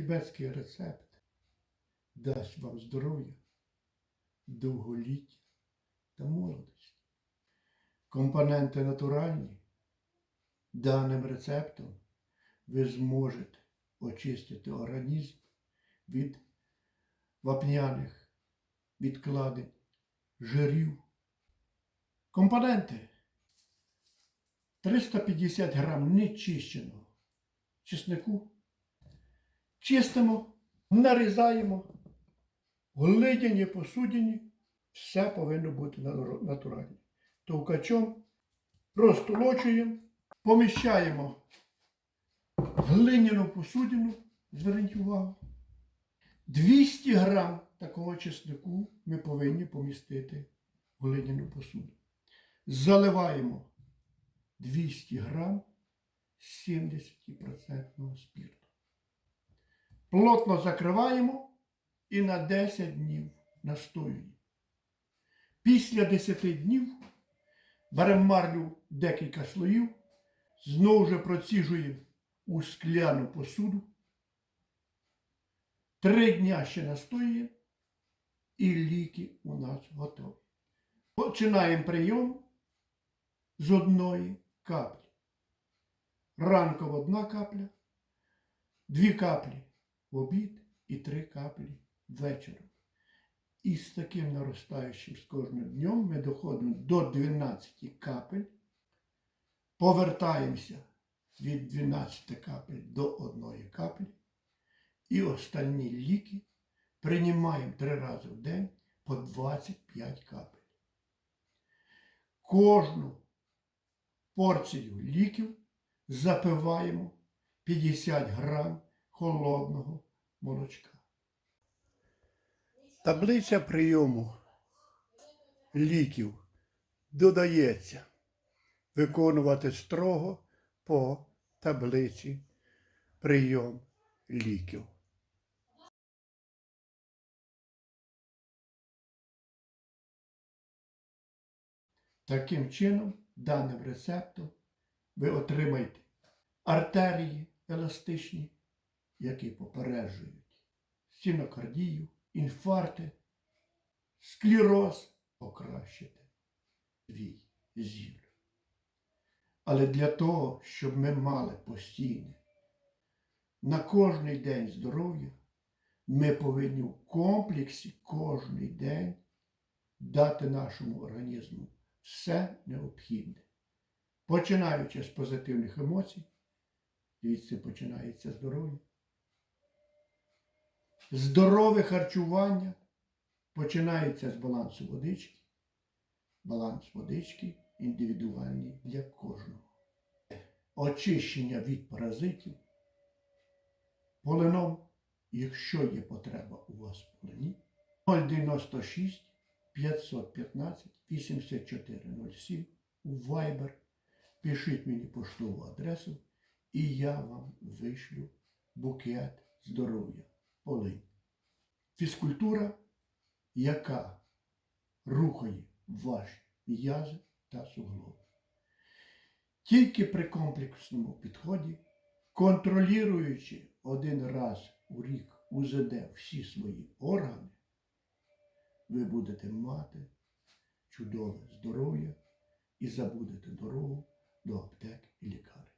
Тібетський рецепт дасть вам здоров'я, довголіття та молодості. Компоненти натуральні. Даним рецептом ви зможете очистити організм від вапняних відкладень, жирів. Компоненти 350 грам нечищеного чеснику. Чистимо, нарізаємо, в глиняні посудині. Все повинно бути натуральне. Товкачом розтолочуємо, поміщаємо глиняну посудину, зверніть увагу. 200 грам такого чеснику ми повинні помістити в глиняну посуду. Заливаємо 200 грам 70% спірту. Плотно закриваємо і на 10 днів настоюємо. Після 10 днів беремо марлю декілька слоїв, знову ж проціжуємо у скляну посуду. Три дня ще настоюємо, і ліки у нас готові. Починаємо прийом з одної каплі. Ранкова одна капля, дві каплі в обід і три каплі ввечері. І з таким наростаючим з кожним днем ми доходимо до 12 капель, повертаємося від 12 капель до 1 каплі, і останні ліки приймаємо три рази в день по 25 капель. Кожну порцію ліків запиваємо 50 грам холодного молочка. Таблиця прийому ліків додається виконувати строго по таблиці прийом ліків. Таким чином, даним рецептом ви отримаєте артерії еластичні, які попереджують стінокардію, інфаркти, склероз покращити свій зір. Але для того, щоб ми мали постійне на кожний день здоров'я, ми повинні в комплексі кожний день дати нашому організму все необхідне. Починаючи з позитивних емоцій, звідси починається здоров'я. Здорове харчування починається з балансу водички. Баланс водички індивідуальний для кожного. Очищення від паразитів полином, якщо є потреба у вас в полині, 096 515 8407 у Viber. Пишіть мені поштову адресу, і я вам вишлю букет здоров'я полинь. Фізкультура, яка рухає ваші м'язи та суглоби. Тільки при комплексному підході, контролюючи один раз у рік УЗД всі свої органи, ви будете мати чудове здоров'я і забудете дорогу до аптек і лікарень.